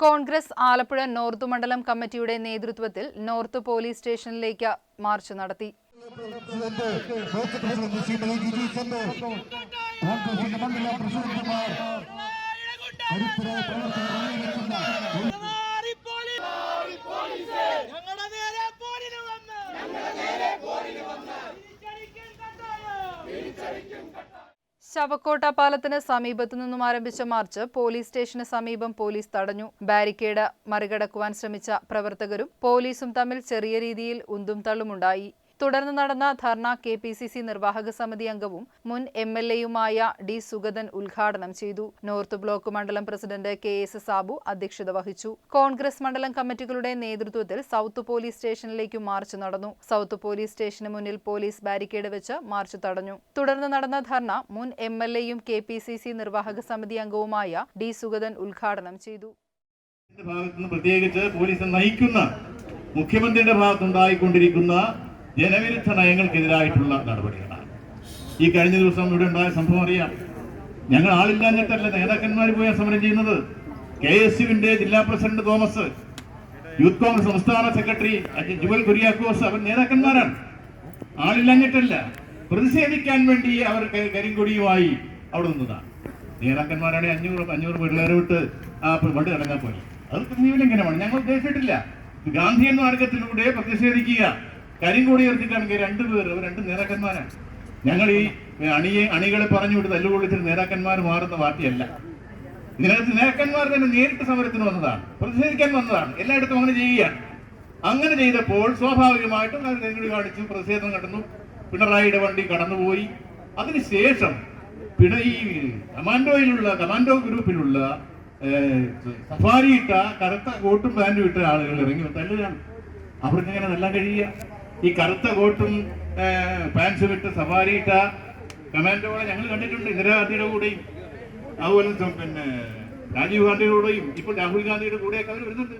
Congress Alappuzha north മണ്ഡലം കമ്മിറ്റിയുടെ നേതൃത്വത്തിൽ നോർത്ത് പോലീസ് സ്റ്റേഷനിലേക്ക് മാർച്ച് നടത്തി. ഞങ്ങളുടെ നേരെ പോരിന് വന്ന്. തിരിച്ചടിക്കും ശവക്കോട്ട പാലത്തിന് സമീപത്തു നിന്നും ആരംഭിച്ച മാർച്ച് പോലീസ് സ്റ്റേഷന് സമീപം പോലീസ് തടഞ്ഞു. ബാരിക്കേഡ് മറികടക്കുവാൻ ശ്രമിച്ച പ്രവർത്തകരും പോലീസും തമ്മിൽ ചെറിയ രീതിയിൽ ഉന്തും തള്ളുമുണ്ടായി. തുടർന്ന് നടന്ന dharna K P C C നിർവാഹക സമിതി അംഗവും മുൻ എം എൽ എയുമായ ഡി സുഗതൻ ഉദ്ഘാടനം ചെയ്തു. നോർത്ത് ബ്ലോക്ക് മണ്ഡലം പ്രസിഡന്റ് കെ എസ് സാബു അധ്യക്ഷത വഹിച്ചു. കോൺഗ്രസ് മണ്ഡലം കമ്മിറ്റികളുടെ നേതൃത്വത്തിൽ സൗത്ത് പോലീസ് സ്റ്റേഷനിലേക്ക് മാർച്ച് നടന്നു. സൗത്ത് പോലീസ് സ്റ്റേഷന് മുന്നിൽ പോലീസ് ബാരിക്കേഡ് വെച്ച് മാർച്ച് തടഞ്ഞു. തുടർന്ന് നടന്ന ധർണ മുൻ എം എൽ എയും കെ പി സി സി നിർവാഹക സമിതി അംഗവുമായ ഡി സുഗതൻ ഉദ്ഘാടനം ചെയ്തു. ഭാഗത്തുനിന്ന് പ്രത്യേകിച്ച് പോലീസ് നയിക്കുന്ന മുഖ്യമന്ത്രിയുടെ ഭാഗത്തുണ്ടായിക്കൊണ്ടിരിക്കുന്ന ജനവിരുദ്ധ നയങ്ങൾക്കെതിരായിട്ടുള്ള നടപടികളാണ്. ഈ കഴിഞ്ഞ ദിവസം ഇവിടെ ഉണ്ടായ സംഭവം അറിയാം. ഞങ്ങൾ ആളില്ലാഞ്ഞിട്ടല്ല നേതാക്കന്മാർ പോയ സമരം ചെയ്യുന്നത്? കെ എസ് യുവിന്റെ ജില്ലാ പ്രസിഡന്റ് തോമസ് യൂത്ത് കോൺഗ്രസ് സംസ്ഥാന സെക്രട്ടറി ജുവൽ കുര്യാക്കോസ് അവർ നേതാക്കന്മാരാണ്. ആളില്ലാഞ്ഞിട്ടല്ല പ്രതിഷേധിക്കാൻ വേണ്ടി അവർ കരിങ്കൊടിയുമായി അവിടെ നിന്നതാണ്. നേതാക്കന്മാരാണെങ്കിൽ അഞ്ഞൂറ് അഞ്ഞൂറ് പിള്ളേരെ വിട്ട് ആ വണ്ടി നടക്കാൻ പോയി അത് നിയമലംഘനമാണ് ഞങ്ങൾ ഉദ്ദേശിച്ചിട്ടില്ല. ഗാന്ധിയൻ മാർഗത്തിലൂടെ പ്രതിഷേധിക്കുക. കരിങ്കൊടി ഉയർത്തിക്കാണെങ്കിൽ രണ്ടുപേർ അവർ രണ്ട് നേതാക്കന്മാരാണ്. ഞങ്ങൾ ഈ അണിയെ അണികളെ പറഞ്ഞു വിട്ട് തല്ലുകൊള്ളിച്ചിട്ട് നേതാക്കന്മാർ മാറുന്ന പാർട്ടിയല്ല. ഇതിനകത്ത് നേതാക്കന്മാർ തന്നെ നേരിട്ട് സമരത്തിന് വന്നതാണ് പ്രതിഷേധിക്കാൻ വന്നതാണ് എല്ലായിടത്തും അങ്ങനെ ചെയ്യുകയാണ്. അങ്ങനെ ചെയ്തപ്പോൾ സ്വാഭാവികമായിട്ടും അവർ കരിങ്കൊടി കാണിച്ചു പ്രതിഷേധം നടന്നു. പിണറായിയുടെ വണ്ടി കടന്നുപോയി. അതിനുശേഷം പിണ ഈ കമാൻഡോയിലുള്ള കമാൻഡോ ഗ്രൂപ്പിലുള്ള സഫാരി ഇട്ട കറുത്ത കോട്ടും പാന്റും ഇട്ട ആളുകൾ ഇറങ്ങി തല്ലുകയാണ്. അവർക്ക് എങ്ങനെ നല്ല കഴിയുക. ഈ കറുത്ത കോട്ടും പാൻസ് ഇട്ട് സഫാരി ഇട്ട കമാൻഡോകളെ ഞങ്ങൾ കണ്ടിട്ടുണ്ട് ഇന്ദിരാഗാന്ധിയുടെ കൂടെയും. അതുപോലെ പിന്നെ രാജീവ് ഗാന്ധിയുടെ കൂടെയും ഇപ്പോൾ രാഹുൽ ഗാന്ധിയുടെ കൂടെയൊക്കെ അവർ വരുന്നുണ്ട്.